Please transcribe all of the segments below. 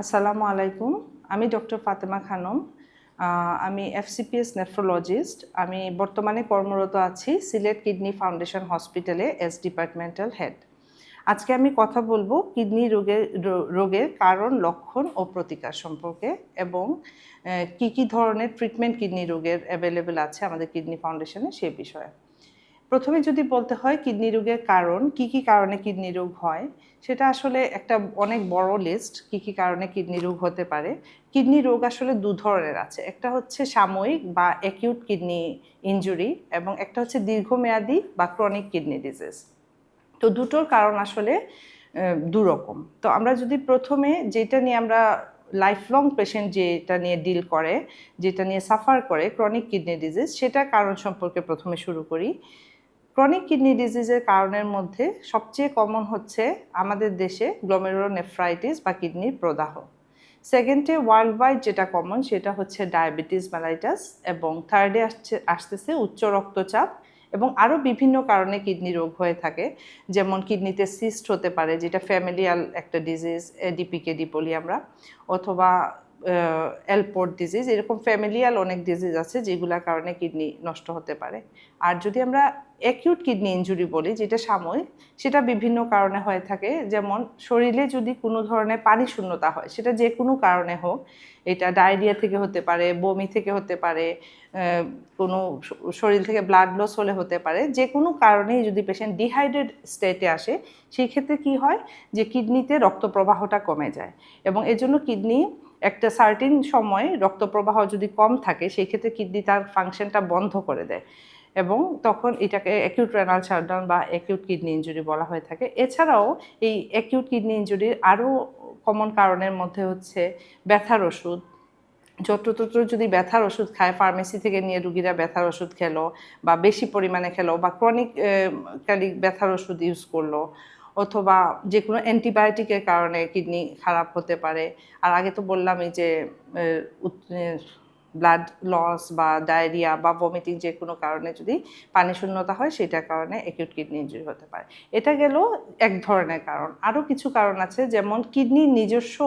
আসসালামু আলাইকুম। আমি ডক্টর ফাতেমা খানম। আমি এফসিপিএস নেফ্রোলজিস্ট আমি বর্তমানে কর্মরত আছি সিলেট কিডনি ফাউন্ডেশন হসপিটালে এস ডিপার্টমেন্টাল হেড। আজকে আমি কথা বলব কিডনি রোগের রোগের কারণ, লক্ষণ ও প্রতিকার সম্পর্কে এবং কি কি ধরনের ট্রিটমেন্ট কিডনি রোগের অ্যাভেলেবেল আছে আমাদের কিডনি ফাউন্ডেশনে সে বিষয়ে। প্রথমে যদি বলতে হয় কিডনি রোগের কারণ, কি কি কারণে কিডনি রোগ হয়, সেটা আসলে একটা অনেক বড় লিস্ট কি কি কারণে কিডনি রোগ হতে পারে। কিডনি রোগ আসলে দু ধরনের আছে। একটা হচ্ছে সাময়িক বা অ্যাকিউট কিডনি ইনজুরি এবং একটা হচ্ছে দীর্ঘমেয়াদী বা ক্রনিক কিডনি ডিজিজ তো দুটোর কারণ আসলে দুরকম। তো আমরা যদি প্রথমে যেটা নিয়ে আমরা লাইফ লং পেশেন্ট যেটা নিয়ে ডিল করে, যেটা নিয়ে সাফার করে ক্রনিক কিডনি ডিজিজ সেটা কারণ সম্পর্কে প্রথমে শুরু করি। ক্রনিক কিডনি ডিজিজের কারণের মধ্যে সবচেয়ে কমন হচ্ছে আমাদের দেশে গ্লোমেরোনেফ্রাইটিস বা কিডনির প্রদাহ। সেকেন্ডে ওয়ার্ল্ড ওয়াইড যেটা কমন সেটা হচ্ছে ডায়াবেটিস মেলাইটাস এবং থার্ডে আসছে, আসতেছে উচ্চ রক্তচাপ এবং আরও বিভিন্ন কারণে কিডনি রোগ হয়ে থাকে। যেমন কিডনিতে সিস্ট হতে পারে, যেটা ফ্যামিলিয়াল একটা ডিজিজ এডিপিকেডি বলি আমরা, অথবা এলপোর্ট ডিজিজ এরকম ফ্যামিলিয়াল অনেক ডিজিজ আছে যেগুলোর কারণে কিডনি নষ্ট হতে পারে। আর যদি আমরা অ্যাকিউট কিডনি ইঞ্জুরি বলি, যেটা সাময়িক, সেটা বিভিন্ন কারণে হয়ে থাকে। যেমন শরীরে যদি কোনো ধরনের পানি শূন্যতা হয়, সেটা যে কোনো কারণে হোক, এটা ডায়রিয়া থেকে হতে পারে, বমি থেকে হতে পারে কোনো শরীর থেকে ব্লাড লস হলে হতে পারে, যে কোনো কারণেই যদি পেশেন্ট ডিহাইড্রেট স্টেটে আসে, সেই ক্ষেত্রে কি হয় যে কিডনিতে রক্ত প্রবাহটা কমে যায়। এবং এজন্য কিডনি একটা সার্টিন সময় রক্ত প্রবাহ যদি কম থাকে, সেই ক্ষেত্রে কিডনি তার ফাংশনটা বন্ধ করে দেয়। এবং তখন এটাকে অ্যাকিউট রেনাল শাটডাউন বা অ্যাকিউট কিডনি ইঞ্জুরি বলা হয়ে থাকে। এছাড়াও এই অ্যাকিউট কিডনি ইনজুরির আরও কমন কারণের মধ্যে হচ্ছে ব্যথার ওষুধ। যত্রতত্র যদি ব্যথার ওষুধ খায় ফার্মেসি থেকে নিয়ে রুগীরা ব্যথার ওষুধ খেলো বা বেশি পরিমাণে খেলো বা ক্রনিক কালি ব্যথার ওষুধ ইউজ করল অথবা যে কোনো অ্যান্টিবায়োটিকের কারণে কিডনি খারাপ হতে পারে। আর আগে তো বললামই যে ব্লাড লস বা ডায়রিয়া বা ভমিটিং যে কোনো কারণে যদি পানি শূন্যতা হয়, সেটার কারণে অ্যাকিউট কিডনি ইনজুরি হতে পারে। এটা গেল এক ধরনের কারণ। আরও কিছু কারণ আছে, যেমন কিডনির নিজস্ব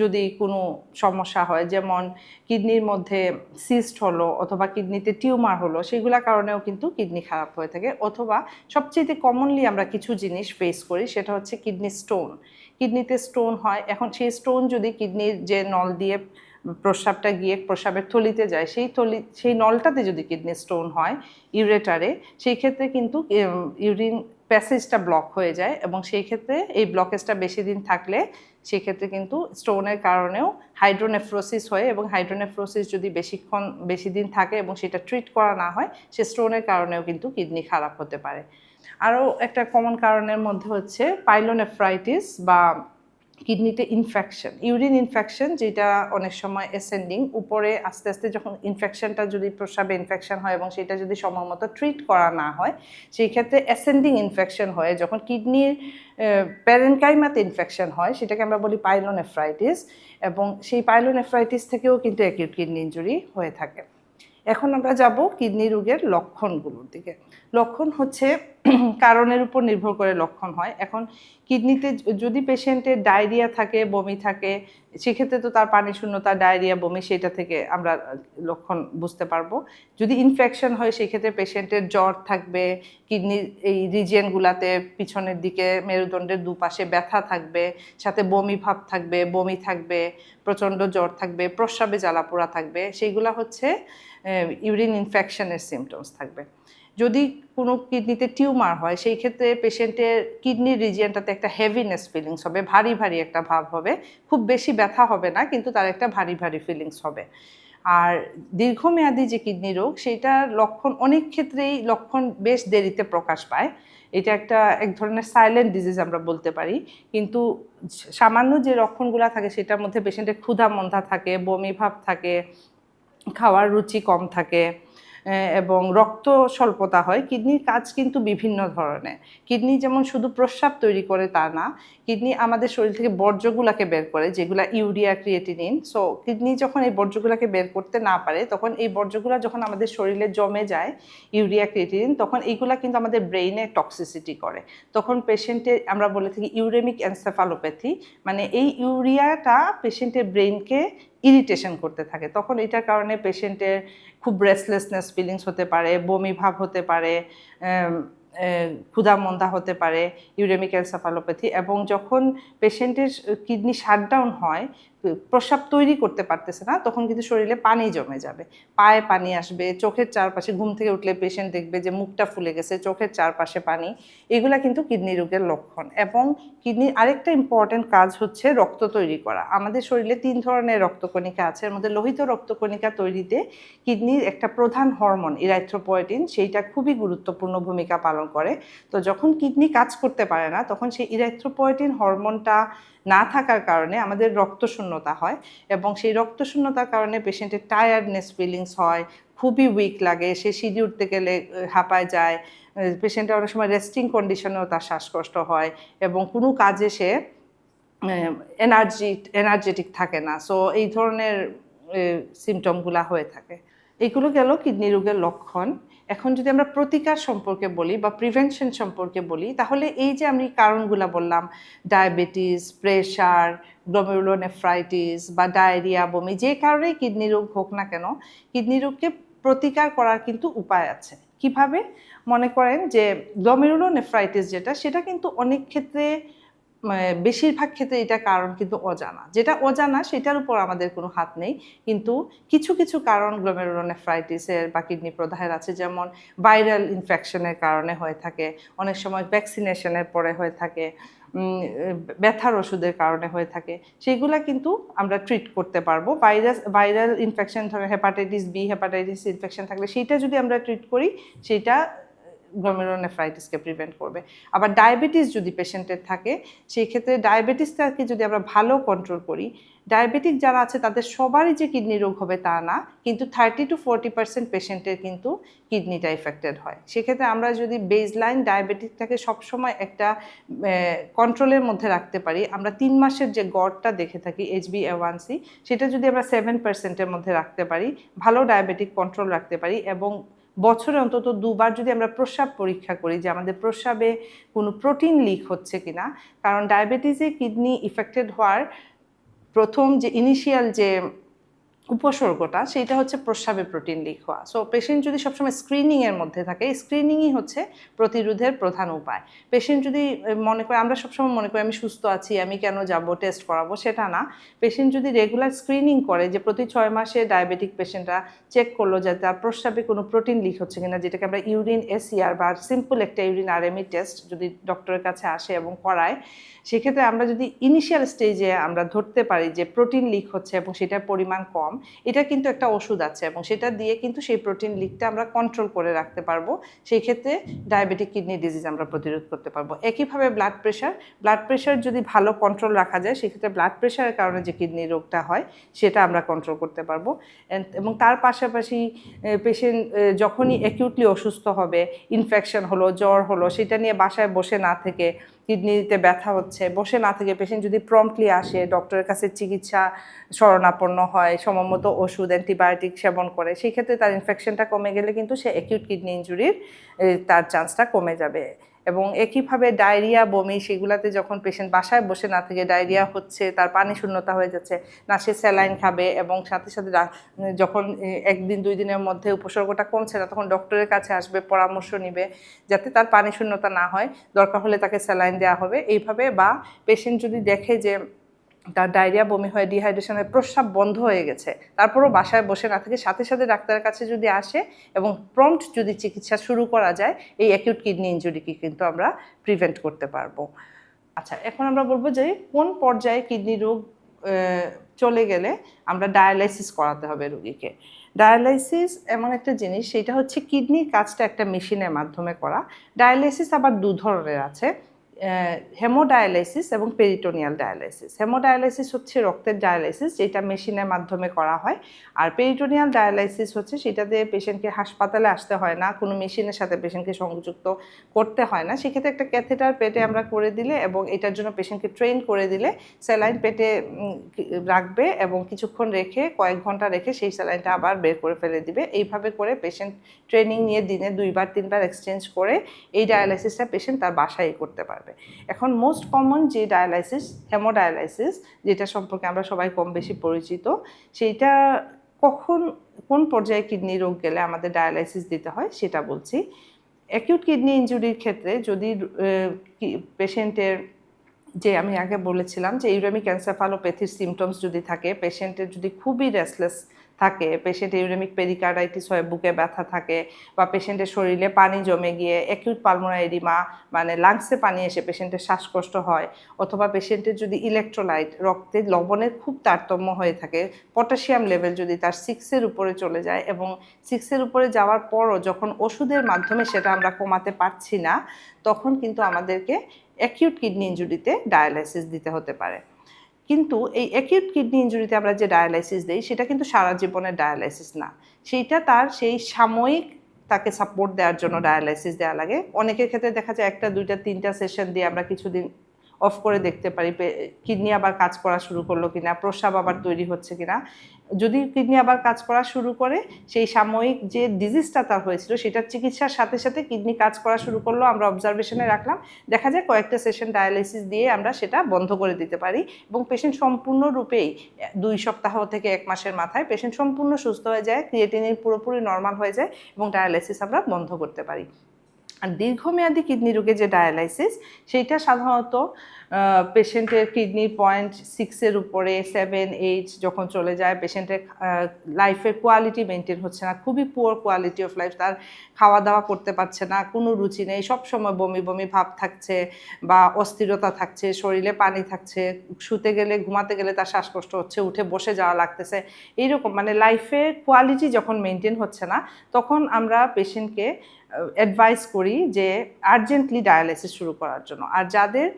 যদি কোনো সমস্যা হয়, যেমন কিডনির মধ্যে সিস্ট হলো অথবা কিডনিতে টিউমার হলো সেগুলোর কারণেও কিন্তু কিডনি খারাপ হয়ে থাকে। অথবা সবচেয়ে কমনলি আমরা কিছু জিনিস ফেস করি, সেটা হচ্ছে কিডনি স্টোন কিডনিতে স্টোন হয়, এখন সেই স্টোন যদি কিডনির যে নল দিয়ে প্রস্রাবটা গিয়ে প্রস্রাবের থলিতে যায়, সেই থলি, সেই নলটাতে যদি কিডনি স্টোন হয়, ইউরেটারে, সেই ক্ষেত্রে কিন্তু ইউরিন প্যাসেজটা ব্লক হয়ে যায় এবং সেই ক্ষেত্রে এই ব্লকেজটা বেশি দিন থাকলে সেই ক্ষেত্রে কিন্তু স্টোনের কারণেও হাইড্রোনেফ্রোসিস হয় এবং হাইড্রোনেফ্রোসিস যদি বেশিক্ষণ, বেশি দিন থাকে এবং সেটা ট্রিট করা না হয়, সে স্টোনের কারণেও কিন্তু কিডনি খারাপ হতে পারে। আরও একটা কমন কারণের মধ্যে হচ্ছে পাইলোনেফ্রাইটিস বা কিডনিতে ইনফেকশন ইউরিন ইনফেকশন যেটা অনেক সময় অ্যাসেন্ডিং উপরে আস্তে আস্তে যখন ইনফেকশনটা যদি প্রস্রাবে ইনফেকশন হয় এবং সেটা যদি সময় মতো ট্রিট করা না হয়, সেই ক্ষেত্রে অ্যাসেন্ডিং ইনফেকশন হয় যখন কিডনির প্যারেনকাইমাতে ইনফেকশন হয়, সেটাকে আমরা বলি পাইলোনেফ্রাইটিস এবং সেই পাইলোনেফ্রাইটিস থেকেও কিন্তু অ্যাকিউট কিডনি ইঞ্জুরি হয়ে থাকে। এখন আমরা যাব কিডনি রোগের লক্ষণগুলোর দিকে। লক্ষণ হচ্ছে কারণের উপর নির্ভর করে লক্ষণ হয়। এখন কিডনিতে যদি পেশেন্টের ডায়রিয়া থাকে, বমি থাকে, সেক্ষেত্রে তো তার পানি শূন্যতা, ডায়রিয়া, বমি, সেটা থেকে আমরা লক্ষণ বুঝতে পারব। যদি ইনফেকশন হয়, সেক্ষেত্রে পেশেন্টের জ্বর থাকবে কিডনির এই রিজিয়নগুলাতে পিছনের দিকে মেরুদণ্ডের দুপাশে ব্যথা থাকবে, সাথে বমি ভাব থাকবে, বমি থাকবে, প্রচণ্ড জ্বর থাকবে, প্রস্রাবে জ্বালাপোড়া থাকবে, সেইগুলা হচ্ছে ইউরিন ইনফেকশনের সিমটমস থাকবে। যদি কোনো কিডনিতে টিউমার হয়, সেই ক্ষেত্রে পেশেন্টের কিডনির রিজিয়নটাতে একটা হেভিনেস ফিলিংস হবে, ভারী ভারী একটা ভাব হবে। খুব বেশি ব্যথা হবে না, কিন্তু তার একটা ভারী ভারী ফিলিংস হবে। আর দীর্ঘমেয়াদী যে কিডনি রোগ সেটার লক্ষণ অনেক ক্ষেত্রেই লক্ষণ বেশ দেরিতে প্রকাশ পায়। এটা একটা এক ধরনের সাইলেন্ট ডিজিজ আমরা বলতে পারি। কিন্তু সামান্য যে লক্ষণগুলো থাকে, সেটার মধ্যে পেশেন্টের ক্ষুধা মন্ধা থাকে, বমি ভাব থাকে, খাওয়ার রুচি কম থাকে। এবং রক্ত স্বল্পতা হয়। কিডনির কাজ কিন্তু বিভিন্ন ধরনের কিডনি যেমন শুধু প্রস্রাব তৈরি করে তা না, কিডনি আমাদের শরীর থেকে বর্জ্যগুলাকে বের করে, যেগুলা ইউরিয়া, ক্রিয়েটিনিন। সো কিডনি যখন এই বর্জ্যগুলাকে বের করতে না পারে, তখন এই বর্জ্যগুলা যখন আমাদের শরীরে জমে যায়, ইউরিয়া, ক্রিয়েটিনিন, তখন এইগুলা কিন্তু আমাদের ব্রেইনে টক্সিসিটি করে। তখন পেশেন্টের আমরা বলে থাকি ইউরেমিক এনসেফালোপ্যাথি। মানে এই ইউরিয়াটা পেশেন্টের ব্রেইনকে ইরিটেশন করতে থাকে। তখন এটার কারণে পেশেন্টের খুব ব্রেসলেসনেস ফিলিংস হতে পারে, বমি ভাব হতে পারে ক্ষুধা মন্দা হতে পারে, ইউরেমিক এনসেফালোপ্যাথি এবং যখন পেশেন্টের কিডনি শাটডাউন হয়, প্রস্রাব তৈরি করতে পারতেছে না, তখন কিন্তু শরীরে পানি জমে যাবে। পায়ে পানি আসবে, চোখের চারপাশে ঘুম থেকে উঠলে পেশেন্ট দেখবে যে মুখটা ফুলে গেছে, চোখের চারপাশে পানি, এগুলা কিন্তু কিডনি রোগের লক্ষণ এবং কিডনির আরেকটা ইম্পর্টেন্ট কাজ হচ্ছে রক্ত তৈরি করা। আমাদের শরীরে তিন ধরনের রক্তকণিকা আছে, এর মধ্যে লোহিত রক্তকণিকা তৈরিতে কিডনির একটা প্রধান হরমোন ইরাইথ্রোপয়েটিন সেইটা খুবই গুরুত্বপূর্ণ ভূমিকা পালন করে। তো যখন কিডনি কাজ করতে পারে না, তখন সেই ইরাইথ্রোপয়েটিন হরমোনটা না থাকার কারণে আমাদের রক্তশূন্যতা হয় এবং সেই রক্তশূন্যতার কারণে পেশেন্টের টায়ার্ডনেস ফিলিংস হয়, খুবই উইক লাগে, সে সিঁড়ি উঠতে গেলে হাঁপায় যায় পেশেন্টের অনেক সময় রেস্টিং কন্ডিশনেও তার শ্বাসকষ্ট হয় এবং কোনো কাজে সে এনার্জি এনার্জেটিক থাকে না। সো এই ধরনের সিমটমগুলা হয়ে থাকে। এগুলো গেল কিডনি রোগের লক্ষণ। এখন যদি আমরা প্রতিকার সম্পর্কে বলি বা প্রিভেনশন সম্পর্কে বলি, তাহলে এই যে আমি কারণগুলো বললাম ডায়াবেটিস প্রেশার গ্লোমেরুলোনেফ্রাইটিস বা ডায়রিয়া বমি, যে কারণেই কিডনি রোগ হোক না কেন কিডনি রোগকে প্রতিকার করার কিন্তু উপায় আছে। কীভাবে? মনে করেন যে গ্লোমেরুলোনেফ্রাইটিস যেটা, সেটা কিন্তু অনেক ক্ষেত্রে বেশিরভাগ ক্ষেত্রে এটা কারণ কিন্তু অজানা। যেটা অজানা, সেটার উপর আমাদের কোনো হাত নেই। কিন্তু কিছু কিছু কারণ গ্লোমেরুলোনেফ্রাইটিসের বা কিডনি প্রদাহের আছে। যেমন ভাইরাল ইনফেকশনের কারণে হয়ে থাকে, অনেক সময় ভ্যাকসিনেশনের পরে হয়ে থাকে ব্যথার ওষুধের কারণে হয়ে থাকে। সেইগুলা কিন্তু আমরা ট্রিট করতে পারব। ভাইরাস ভাইরাল ইনফেকশন ধরেন হেপাটাইটিস বি হেপাটাইটিস ইনফেকশন থাকলে সেইটা যদি আমরা ট্রিট করি সেইটা গ্লোমেরোনেফ্রাইটিসকে প্রিভেন্ট করবে। আবার ডায়াবেটিস যদি পেশেন্টের থাকে, সেই ক্ষেত্রে ডায়াবেটিসটাকে যদি আমরা ভালো কন্ট্রোল করি ডায়াবেটিক যারা আছে, তাদের সবারই যে কিডনি রোগ হবে তা না, কিন্তু থার্টি টু ফোরটি পার্সেন্ট পেশেন্টের কিন্তু কিডনিটা এফেক্টেড হয়। সেক্ষেত্রে আমরা যদি বেজলাইন ডায়াবেটিকটাকে সবসময় একটা কন্ট্রোলের মধ্যে রাখতে পারি, আমরা তিন মাসের যে গড়টা দেখে থাকি এইচ বি সি সেটা যদি আমরা সেভেন পার্সেন্টের মধ্যে রাখতে পারি, ভালো ডায়াবেটিক কন্ট্রোল রাখতে পারি এবং বছরে অন্তত দুবার যদি আমরা প্রস্রাব পরীক্ষা করি যে আমাদের প্রস্রাবে কোনো প্রোটিন লিক হচ্ছে কি না কারণ ডায়াবেটিসে কিডনি ইফেক্টেড হওয়ার প্রথম যে ইনিশিয়াল যে উপসর্গটা সেটা হচ্ছে প্রস্রাবে প্রোটিন লিক হওয়া সো পেশেন্ট যদি সবসময় স্ক্রিনিংয়ের মধ্যে থাকে স্ক্রিনিংই হচ্ছে প্রতিরোধের প্রধান উপায়। পেশেন্ট যদি মনে করে, আমরা সবসময় মনে করি, আমি সুস্থ আছি, আমি কেন যাব টেস্ট করাবো, সেটা না। পেশেন্ট যদি রেগুলার স্ক্রিনিং করে যে প্রতি ছয় মাসে ডায়াবেটিক পেশেন্টরা চেক করল যে তার প্রস্রাবে কোনো প্রোটিন লিক হচ্ছে কিনা, যেটাকে আমরা ইউরিন এসিআর বা সিম্পল একটা ইউরিন আরএমই টেস্ট যদি ডক্টরের কাছে আসে এবং করায়, সেক্ষেত্রে আমরা যদি ইনিশিয়াল স্টেজে আমরা ধরতে পারি যে প্রোটিন লিক হচ্ছে এবং সেটার পরিমাণ কম এটা কিন্তু একটা ওষুধ আছে এবং সেটা দিয়ে কিন্তু সেই প্রোটিন লিকটা আমরা কন্ট্রোল করে রাখতে পারব। সেই ক্ষেত্রে ডায়াবেটিক কিডনি ডিজিজ আমরা প্রতিরোধ করতে পারব। একইভাবে ব্লাড প্রেশার ব্লাড প্রেশার যদি ভালো কন্ট্রোল রাখা যায় সেক্ষেত্রে ব্লাড প্রেশারের কারণে যে কিডনি রোগটা হয়, সেটা আমরা কন্ট্রোল করতে পারব। এবং তার পাশাপাশি পেশেন্ট যখনই অ্যাকিউটলি অসুস্থ হবে ইনফেকশন হলো, জ্বর হলো, সেটা নিয়ে বাসায় বসে না থেকে কিডনিতে ব্যথা হচ্ছে, বসে না থেকে পেশেন্ট যদি প্রম্পটলি আসে ডক্টরের কাছে চিকিৎসা শরণাপন্ন হয় সময়মতো ওষুধ অ্যান্টিবায়োটিক সেবন করে, সেই ক্ষেত্রে তার ইনফেকশনটা কমে গেলে কিন্তু সে অ্যাকিউট কিডনি ইঞ্জুরির তার চান্সটা কমে যাবে। এবং একইভাবে ডায়রিয়া বমি সেগুলাতে যখন পেশেন্ট বাসায় বসে না থেকে ডায়রিয়া হচ্ছে তার পানি শূন্যতা হয়ে যাচ্ছে না সে স্যালাইন খাবে এবং সাথে সাথে যখন একদিন দুই দিনের মধ্যে উপসর্গটা কমছে না তখন ডক্টরের কাছে আসবে পরামর্শ নিবে যাতে তার পানি শূন্যতা না হয় দরকার হলে তাকে স্যালাইন দেওয়া হবে। এইভাবে বা পেশেন্ট যদি দেখে যে তার ডায়রিয়া, বমি হয়ে ডিহাইড্রেশনের প্রস্রাব বন্ধ হয়ে গেছে। তারপরও বাসায় বসে না থেকে সাথে সাথে ডাক্তারের কাছে যদি আসে এবং প্রম্পট যদি চিকিৎসা শুরু করা যায়, এই অ্যাকিউট কিডনি ইঞ্জুরিকে কিন্তু আমরা প্রিভেন্ট করতে পারব। আচ্ছা এখন আমরা বলব যে কোন পর্যায়ে কিডনি রোগ চলে গেলে আমরা ডায়ালাইসিস করাতে হবে রোগীকে। ডায়ালাইসিস এমন একটা জিনিস, সেটা হচ্ছে কিডনির কাজটা একটা মেশিনের মাধ্যমে করা। ডায়ালাইসিস আবার দু ধরনের আছে। হেমোডায়ালাইসিস এবং পেরিটোনিয়াল ডায়ালাইসিস হেমোডায়ালাইসিস হচ্ছে রক্তের ডায়ালাইসিস যেটা মেশিনের মাধ্যমে করা হয়। আর পেরিটোনিয়াল ডায়ালাইসিস হচ্ছে সেটাতে পেশেন্টকে হাসপাতালে আসতে হয় না, কোনো মেশিনের সাথে পেশেন্টকে সংযুক্ত করতে হয় না। সেক্ষেত্রে একটা ক্যাথেটার পেটে আমরা করে দিলে এবং এটার জন্য পেশেন্টকে ট্রেন করে দিলে স্যালাইন পেটে রাখবে এবং কিছুক্ষণ রেখে, কয়েক ঘণ্টা রেখে সেই স্যালাইনটা আবার বের করে ফেলে দিবে। এইভাবে করে পেশেন্ট ট্রেনিং নিয়ে দিনে দুইবার, তিনবার এক্সচেঞ্জ করে এই ডায়ালাইসিসটা পেশেন্ট তার বাসায় করতে পারবে। এখন মোস্ট কমন যে ডায়ালাইসিস হেমোডায়ালাইসিস যেটা সম্পর্কে আমরা সবাই কম বেশি পরিচিত, সেইটা কখন, কোন পর্যায়ে কিডনি রোগ গেলে আমাদের ডায়ালাইসিস দিতে হয় সেটা বলছি। অ্যাকিউট কিডনি ইনজুরির ক্ষেত্রে যদি পেশেন্টের যে আমি আগে বলেছিলাম যে ইউরেমিক এনসেফালোপ্যাথির সিমটমস যদি থাকে পেশেন্টের যদি খুবই রেসলেস থাকে। পেশেন্টের ইউরেমিক পেরিকার্ডাইটিস হয়, বুকে ব্যথা থাকে বা পেশেন্টের শরীরে পানি জমে গিয়ে অ্যাকিউট পালমোনারি এডিমা মানে লাংসে পানি এসে পেশেন্টের শ্বাসকষ্ট হয় অথবা পেশেন্টের যদি ইলেকট্রোলাইট রক্তে লবণের খুব তারতম্য হয়ে থাকে পটাশিয়াম লেভেল যদি তার সিক্সের উপরে চলে যায় এবং সিক্সের উপরে যাওয়ার পরও যখন ওষুধের মাধ্যমে সেটা আমরা কমাতে পারছি না, তখন কিন্তু আমাদেরকে অ্যাকিউট কিডনি ইঞ্জুরিতে ডায়ালাইসিস দিতে হতে পারে। কিন্তু এই অ্যাকিউট কিডনি ইঞ্জুরিতে আমরা যে ডায়ালাইসিস দিই, সেটা কিন্তু সারা জীবনের ডায়ালাইসিস না। সেইটা তার সেই সাময়িক তাকে সাপোর্ট দেওয়ার জন্য ডায়ালাইসিস দেওয়া লাগে। অনেকের ক্ষেত্রে দেখা যায় একটা, দুইটা, তিনটা সেশন দিয়ে আমরা কিছুদিন অফ করে দেখতে পারি কিডনি আবার কাজ করা শুরু করল কিনা, প্রস্রাব আবার তৈরি হচ্ছে কিনা। যদি কিডনি আবার কাজ করা শুরু করে, সেই সাময়িক যে ডিজিজটা তার হয়েছিল, সেটার চিকিৎসার সাথে সাথে কিডনি কাজ করা শুরু করল, আমরা অবজারভেশনে রাখলাম। দেখা যায় কয়েকটা সেশন ডায়ালাইসিস দিয়ে আমরা সেটা বন্ধ করে দিতে পারি এবং পেশেন্ট সম্পূর্ণরূপেই, দুই সপ্তাহ থেকে এক মাসের মাথায় পেশেন্ট সম্পূর্ণ সুস্থ হয়ে যায় ক্রিয়েটিনিন পুরোপুরি নর্মাল হয়ে যায় এবং ডায়ালাইসিস আমরা বন্ধ করতে পারি। আর দীর্ঘমেয়াদী কিডনি রোগে যে ডায়ালাইসিস, সেইটা সাধারণত পেশেন্টের কিডনির পয়েন্ট সিক্সের উপরে সেভেন এইট যখন চলে যায়, পেশেন্টের লাইফের কোয়ালিটি মেনটেন হচ্ছে না, খুবই পুয়ার কোয়ালিটি অফ লাইফ তার খাওয়া দাওয়া করতে পারছে না, কোনো রুচি নেই, সবসময় বমি বমি ভাব থাকছে বা অস্থিরতা থাকছে, শরীরে পানি থাকছে, শুতে গেলে, ঘুমাতে গেলে তার শ্বাসকষ্ট হচ্ছে, উঠে বসে যাওয়া লাগতেছে, এইরকম মানে লাইফের কোয়ালিটি যখন মেনটেন হচ্ছে না, তখন আমরা পেশেন্টকে অ্যাডভাইস করি যে আর্জেন্টলি ডায়ালাইসিস শুরু করার জন্য। আর যাদের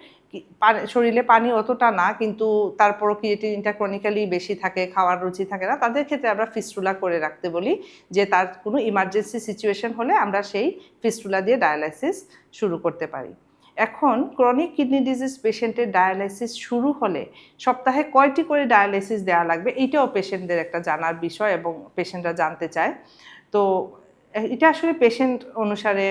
শরীরে পানি অতটা না, কিন্তু তারপরও ক্রিয়েটিনটা ক্রনিক্যালি বেশি থাকে, খাওয়ার রুচি থাকে না, তাদের ক্ষেত্রে আমরা ফিস্টুলা করে রাখতে বলি যে তার কোনো ইমার্জেন্সি সিচুয়েশন হলে আমরা সেই ফিস্টুলা দিয়ে ডায়ালাইসিস শুরু করতে পারি। এখন ক্রনিক কিডনি ডিজিজ পেশেন্টের ডায়ালাইসিস শুরু হলে সপ্তাহে কয়টি করে ডায়ালাইসিস দেওয়া লাগবে, এইটাও পেশেন্টদের একটা জানার বিষয় এবং পেশেন্টরা জানতে চায়। তো এটা আসলে পেশেন্ট অনুসারে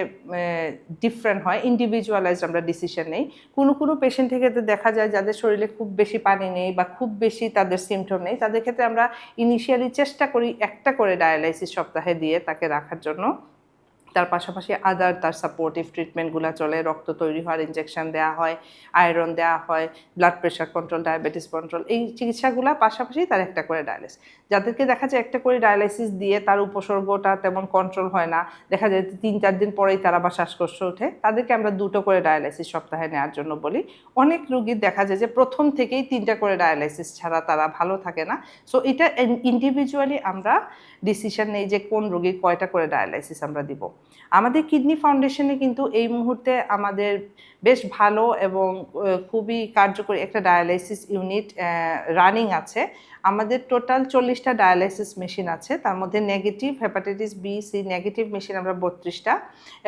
ডিফারেন্ট হয়। ইন্ডিভিজুয়ালাইজ আমরা ডিসিশন নেই। কোনো কোনো পেশেন্ট ক্ষেত্রে দেখা যায় যাদের শরীরে খুব বেশি পানি নেই বা খুব বেশি তাদের সিমটম নেই, তাদের ক্ষেত্রে আমরা ইনিশিয়ালি চেষ্টা করি একটা করে ডায়ালাইসিস সপ্তাহে দিয়ে তাকে রাখার জন্য। তার পাশাপাশি আদার তার সাপোর্টিভ ট্রিটমেন্টগুলো চলে, রক্ত তৈরি হওয়ার ইঞ্জেকশন দেওয়া হয় আয়রন দেওয়া হয় blood pressure control diabetes control এই চিকিৎসাগুলো পাশাপাশি তার একটা করে ডায়ালিসিস যাদেরকে দেখা যায় একটা করে ডায়ালাইসিস দিয়ে তার উপসর্গটা তেমন কন্ট্রোল হয় না, দেখা যায় তিন চার দিন পরেই তার আবার শ্বাসকষ্ট ওঠে, তাদেরকে আমরা দুটো করে ডায়ালাইসিস সপ্তাহে নেওয়ার জন্য বলি। অনেক রুগীর দেখা যায় যে প্রথম থেকেই তিনটা করে ডায়ালাইসিস ছাড়া তারা ভালো থাকে না। সো এটা ইন্ডিভিজুয়ালি আমরা ডিসিশন নেই যে কোন রোগীর কয়টা করে ডায়ালাইসিস আমরা দিব। আমাদের কিডনি ফাউন্ডেশনে কিন্তু এই মুহূর্তে আমাদের বেশ ভালো এবং খুবই কার্যকরী একটা ডায়ালাইসিস ইউনিট রানিং আছে। আমাদের টোটাল চল্লিশটা ডায়ালাইসিস মেশিন আছে। তার মধ্যে negative hepatitis B, C negative machine আমরা বত্রিশটা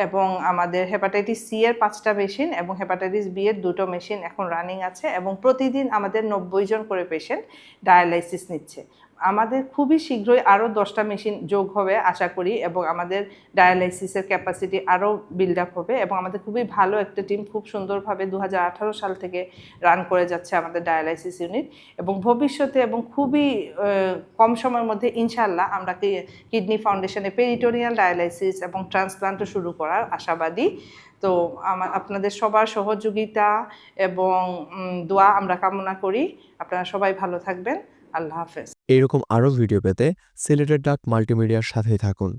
এবং আমাদের হেপাটাইটিস সি এর পাঁচটা মেশিন এবং হেপাটাইটিস বি এর দুটো মেশিন এখন রানিং আছে এবং প্রতিদিন আমাদের নব্বই জন করে পেশেন্ট ডায়ালাইসিস নিচ্ছে। আমাদের খুবই শীঘ্রই আরও দশটা মেশিন যোগ হবে, আশা করি, এবং আমাদের ডায়ালাইসিসের ক্যাপাসিটি আরও বিল্ড আপ হবে, এবং আমাদের খুবই ভালো একটা টিম খুব সুন্দরভাবে দু হাজার আঠারো সাল থেকে রান করে যাচ্ছে আমাদের ডায়ালাইসিস ইউনিট এবং ভবিষ্যতে এবং খুবই কম সময়ের মধ্যে ইনশাল্লাহ আমরা কিডনি ফাউন্ডেশনে পেরিটোরিয়াল ডায়ালাইসিস এবং ট্রান্সপ্লান্টও শুরু করার আশাবাদী। তো আমার, আপনাদের সবার সহযোগিতা এবং দোয়া আমরা কামনা করি। আপনারা সবাই ভালো থাকবেন। আল্লাহ হাফেজ। এরকম আরও ভিডিও পেতে সিলেটের ডাক মাল্টিমিডিয়ার সাথেই থাকুন।